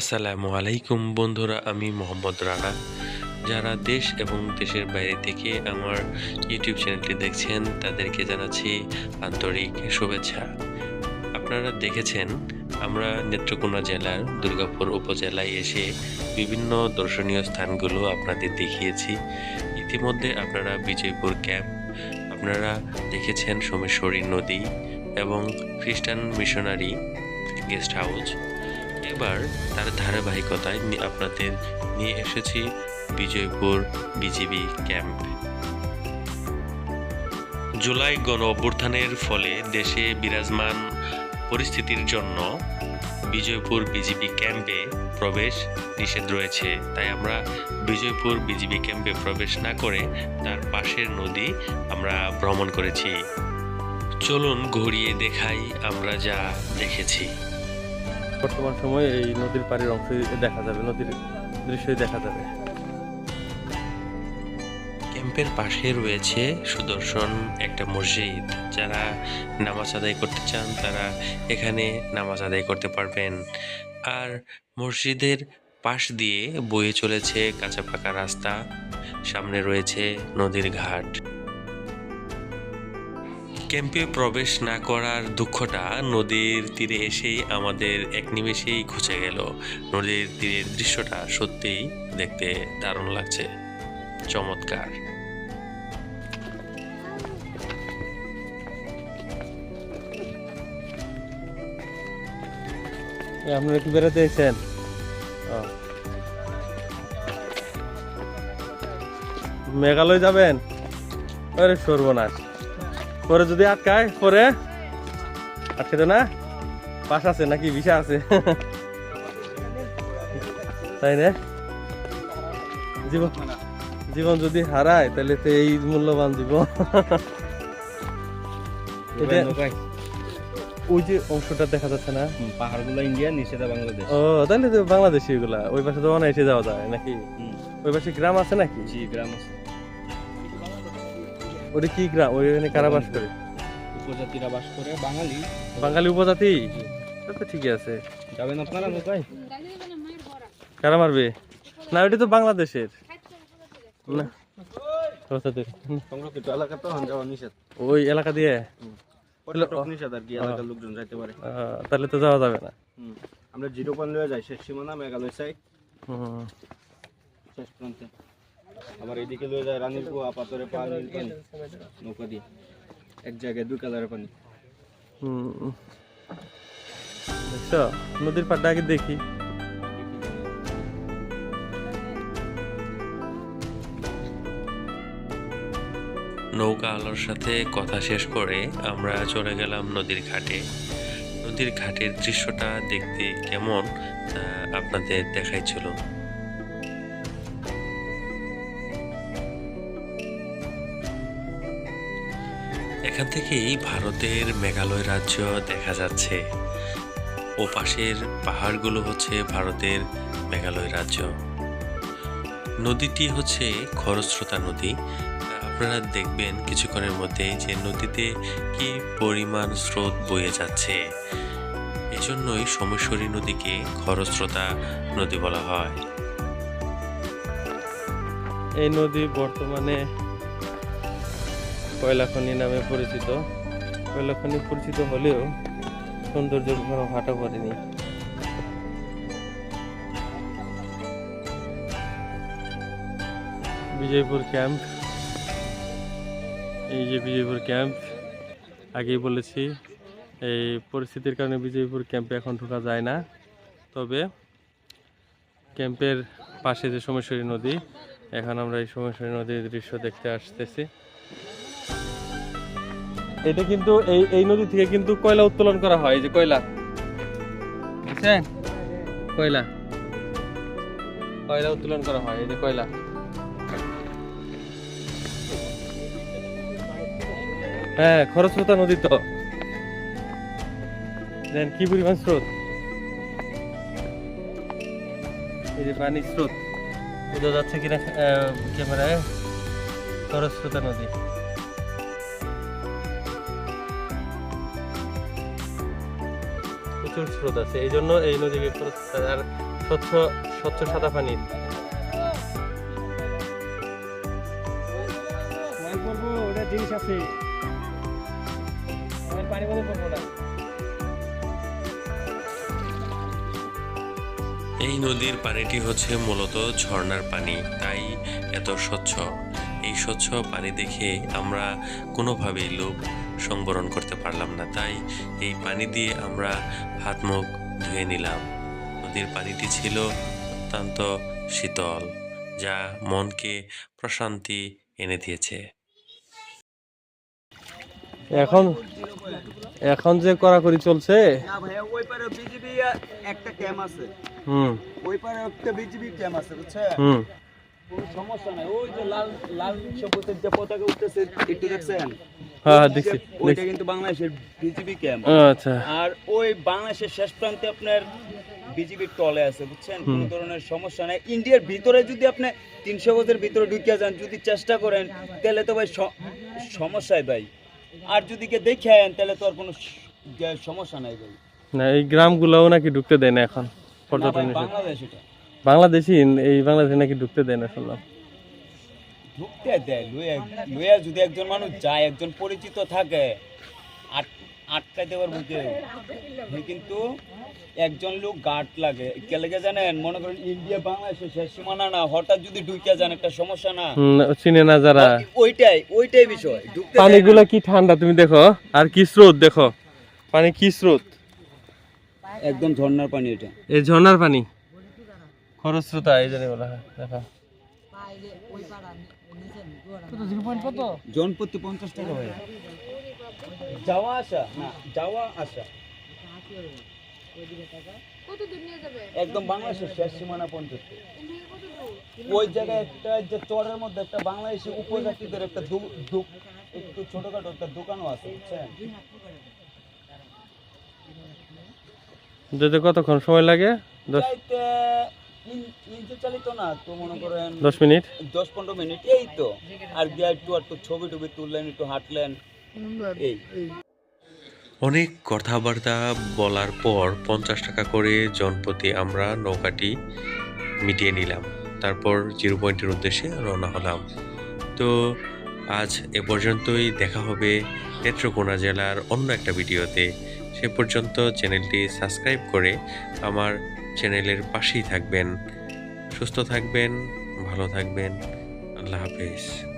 আসসালামু আলাইকুম বন্ধুরা, আমি মোহাম্মদ রানা। যারা দেশ এবং দেশের বাইরে থেকে আমার ইউটিউব চ্যানেলটি দেখছেন, তাদেরকে জানাচ্ছি আন্তরিক শুভেচ্ছা। আপনারা দেখেছেন, আমরা নেত্রকোনা জেলার দুর্গাপুর উপজেলায় এসে বিভিন্ন দর্শনীয় স্থানগুলো আপনাদের দেখিয়েছি। ইতিমধ্যে আপনারা বিজয়পুর ক্যাম্প, আপনারা দেখেছেন সোমেশ্বরী নদী এবং খ্রিস্টান মিশনারি গেস্ট হাউস এবার তার ধারাবাহিকতায় আপনাদের নিয়ে এসেছি বিজয়পুর বিজিবি ক্যাম্প। জুলাই গণ অভ্যুত্থানের ফলে দেশে বিরাজমান পরিস্থিতির জন্য বিজয়পুর বিজিবি ক্যাম্পে প্রবেশ নিষেধ রয়েছে। তাই আমরা বিজয়পুর বিজিবি ক্যাম্পে প্রবেশ না করে তার পাশের নদী আমরা ভ্রমণ করেছি। চলুন ঘুরিয়ে দেখাই আমরা যা দেখেছি। বর্তমান সময়ে এই নদীর পাড়ের অংশ দেখা যাবে, নদীর দৃশ্যই দেখা যাবে। ক্যাম্পের পাশে রয়েছে সুদর্শন একটা মসজিদ। যারা নামাজ আদায় করতে চান, তারা এখানে নামাজ আদায় করতে পারবেন। আর মসজিদের পাশ দিয়ে বয়ে চলেছে কাঁচা পাকা রাস্তা। সামনে রয়েছে নদীর ঘাট। ক্যাম্পে প্রবেশ না করার দুঃখটা নদীর তীরে এসেই আমাদের এক নিমেষেই ঘুচে গেল। নদীর তীরের দৃশ্যটা সত্যিই দেখতে দারুণ লাগছে। চমৎকার। আপনারা কি বেড়াতে এসেছেন? মেঘালয় যাবেন? আরে সর্বনাশ। পরে যদি আটকায় পরে আটকে তো না? পাশ আছে নাকি? ভিসা আছে। তাই না? জীবন জীবন যদি হারায় তাহলে তো এই মূল্যবান জীবন। ওই যে অংশটা দেখা যাচ্ছে না? পাহাড়গুলো ইন্ডিয়া নিচেটা বাংলাদেশ। ও তাহলে তো বাংলাদেশি এগুলা ওই পাশে তো অনায়াসে যাওয়া যায় নাকি? ওই পাশে গ্রাম আছে নাকি? জি গ্রাম আছে। ওটা কি গ্রাম? ওইখানে কারা বাস করে? উপজাতিরা বাস করে বাঙালি। বাঙালি উপজাতি? তো ঠিকই আছে। যাবেন আপনারা নৌকায় কারা মারবে? না ওইটা তো বাংলাদেশের। না। উপজাতির। হুম, সংরক্ষিত এলাকা তো হন ওই এলাকা দিয়ে? পর্যটক আর। এলাকার লোকজন যাইতে পারে। তাহলে তো যাওয়া যাবে না। আমরা জিরো পয়েন্ট লয়ে যাই শেষ সীমানা মেঘালয় সাইড হুম, শেষ প্রান্তে। আবার এদিকে লয়ে যায় রানীর কুয়া পাথরে পা নীল পানি নৌকা দিয়ে। এক জায়গায় দুই কালারের পানি। হুম। দেখছ? নদীর পাড়টা আগে দেখি। নৌকা আলোর সাথে কথা শেষ করে আমরা চলে গেলাম নদীর ঘাটে। নদীর ঘাটের দৃশ্যটা দেখতে কেমন তা আপনাদের দেখাই চলুন। এখান থেকেই ভারতের মেঘালয় রাজ্য দেখা যাচ্ছে। ও পাশের পাহাড়গুলো হচ্ছে ভারতের মেঘালয় রাজ্য। নদীটি হচ্ছে খরস্রোতা নদী। আপনারা দেখবেন কিছুক্ষণের মধ্যে যে নদীতে কি পরিমাণ স্রোত বয়ে যাচ্ছে। এজন্যই সোমেশ্বরী নদীকে খরস্রোতা নদী বলা হয়। এই নদী বর্তমানে কয়লাখনি নামে পরিচিত কয়লাখনি পরিচিত হলেও সৌন্দর্যের কোনো ভাটা পড়েনি বিজয়পুর ক্যাম্প এই যে বিজয়পুর ক্যাম্প আগেই বলেছি, এই পরিস্থিতির কারণে বিজয়পুর ক্যাম্পে এখন ঢোকা যায় না। তবে ক্যাম্পের পাশে যে সোমেশ্বরী নদী, এখন আমরা এই সোমেশ্বরী নদীর দৃশ্য দেখতে আসতেছি। এটা কিন্তু এই এই নদী থেকে কিন্তু কয়লা উত্তোলন করা হয়, এই যে কয়লা। বুঝছেন? কয়লা। কয়লা উত্তোলন করা হয়, এই যে কয়লা। হ্যাঁ খরস্রোতা নদী তো। দেন, কি পরিমাণ স্রোত? এই যে পানির স্রোত। বোঝা যাচ্ছে কিনা ক্যামেরায়? খরস্রোতা নদী। প্রচুর স্রোত আছে এই জন্য এই নদীকে আর স্বচ্ছ স্বচ্ছ সাদা পানির জিনিস আছে। পানি মধ্যে পড়ব না এই নদীর পানিটি হচ্ছে মূলত ঝর্ণার পানি তাই এত স্বচ্ছ। এই স্বচ্ছ পানি দেখে আমরা কোনোভাবেই লোভ সংবরণ করতে পারলাম না। তাই এই পানি দিয়ে আমরা হাত মুখ ধুয়ে নিলাম। নদীর পানিটি ছিল অত্যন্ত শীতল যা মনকে প্রশান্তি এনে দিয়েছে। এখন এখন যে কড়াকড়ি চলছে না ভাইয়া ওই পারে বিজিবি একটা ক্যাম্প আছে। হুম। ওই পারে একটা বিজিবি ক্যাম্প আছে বুঝছেন? হুম। কোনো সমস্যা নাই। ওই যে লাল লাল সবুজের যে পতাকা উঠতেছে একটু দেখছেন? হ্যাঁ হ্যাঁ, দেখছি ওইটা কিন্তু বাংলাদেশের বিজিবি ক্যাম্প আচ্ছা। আর ওই বাংলাদেশের শেষ প্রান্তে আপনার বিজিবির টলে আছে বুঝছেন? কোনো ধরনের সমস্যা নাই। ইন্ডিয়ার ভিতরে যদি আপনি তিনশো গজের ভিতরে ঢুকিয়ে যান যদি চেষ্টা করেন তাহলে তো ভাই স- সমস্যাই ভাই। আর যদি কে দেখে আয়েন তাহলে তো আর কোনো সমস্যা নাই ভাই। না এই গ্রামগুলোও নাকি ঢুকতে দেয় না এখন না পর্যটন বাংলাদেশ এটা। বাংলাদেশি এই বাংলাদেশে নাকি ঢুকতে দেয় না শুনলাম ঢুকতে দেয় লুয়ে লুয়ে যদি একজন মানুষ যায় একজন পরিচিত থাকে আট আটকাইতে পারব কেউ কিন্তু একজন লোক গার্ড লাগে। কে লেগে জানেন? মনে করেন ইন্ডিয়া বাংলাদেশের শেষ সীমানা না হঠাৎ যদি ঢুকে যান একটা সমস্যা না। চিনে না যারা। ওইটাই ওইটাই বিষয়। পানিগুলো কি ঠান্ডা তুমি দেখো আর কি স্রোত দেখো। পানি কি স্রোত? একদম ঝর্ণার পানি এটা। এই ঝর্ণার পানি। খরস্রোতা এই জানি বলা হয় দেখো। জনপ্রতি পঞ্চাশ টাকা ভাই যাওয়া আসা? না যাওয়া আসা। কত দূর নিয়ে যাবে? একদম বাংলাদেশের শেষ সীমানা পঞ্চাশ। ওই জায়গায় একটা যে চরের মধ্যে একটা বাংলাদেশি উপজাতিদের একটা একটু ছোটখাটো একটা দোকানও আছে বুঝছেন? যেতে কতক্ষণ সময় লাগে? দশ ইঞ্চি চালিত না তো মনে করেন দশ মিনিট? দশ পনেরো মিনিট এই তো। আর গিয়ে একটু একটু ছবি টবি তুললেন একটু হাঁটলেন। এই। অনেক কথাবার্তা বলার পর পঞ্চাশ টাকা করে জনপ্রতি আমরা নৌকাটি মিটিয়ে নিলাম। তারপর জিরো পয়েন্টের উদ্দেশ্যে রওনা হলাম। তো আজ এ পর্যন্তই দেখা হবে নেত্রকোনা জেলার অন্য একটা ভিডিওতে। সে পর্যন্ত চ্যানেলটি সাবস্ক্রাইব করে আমার চ্যানেলের পাশেই থাকবেন সুস্থ থাকবেন ভালো থাকবেন। আল্লাহ হাফেজ।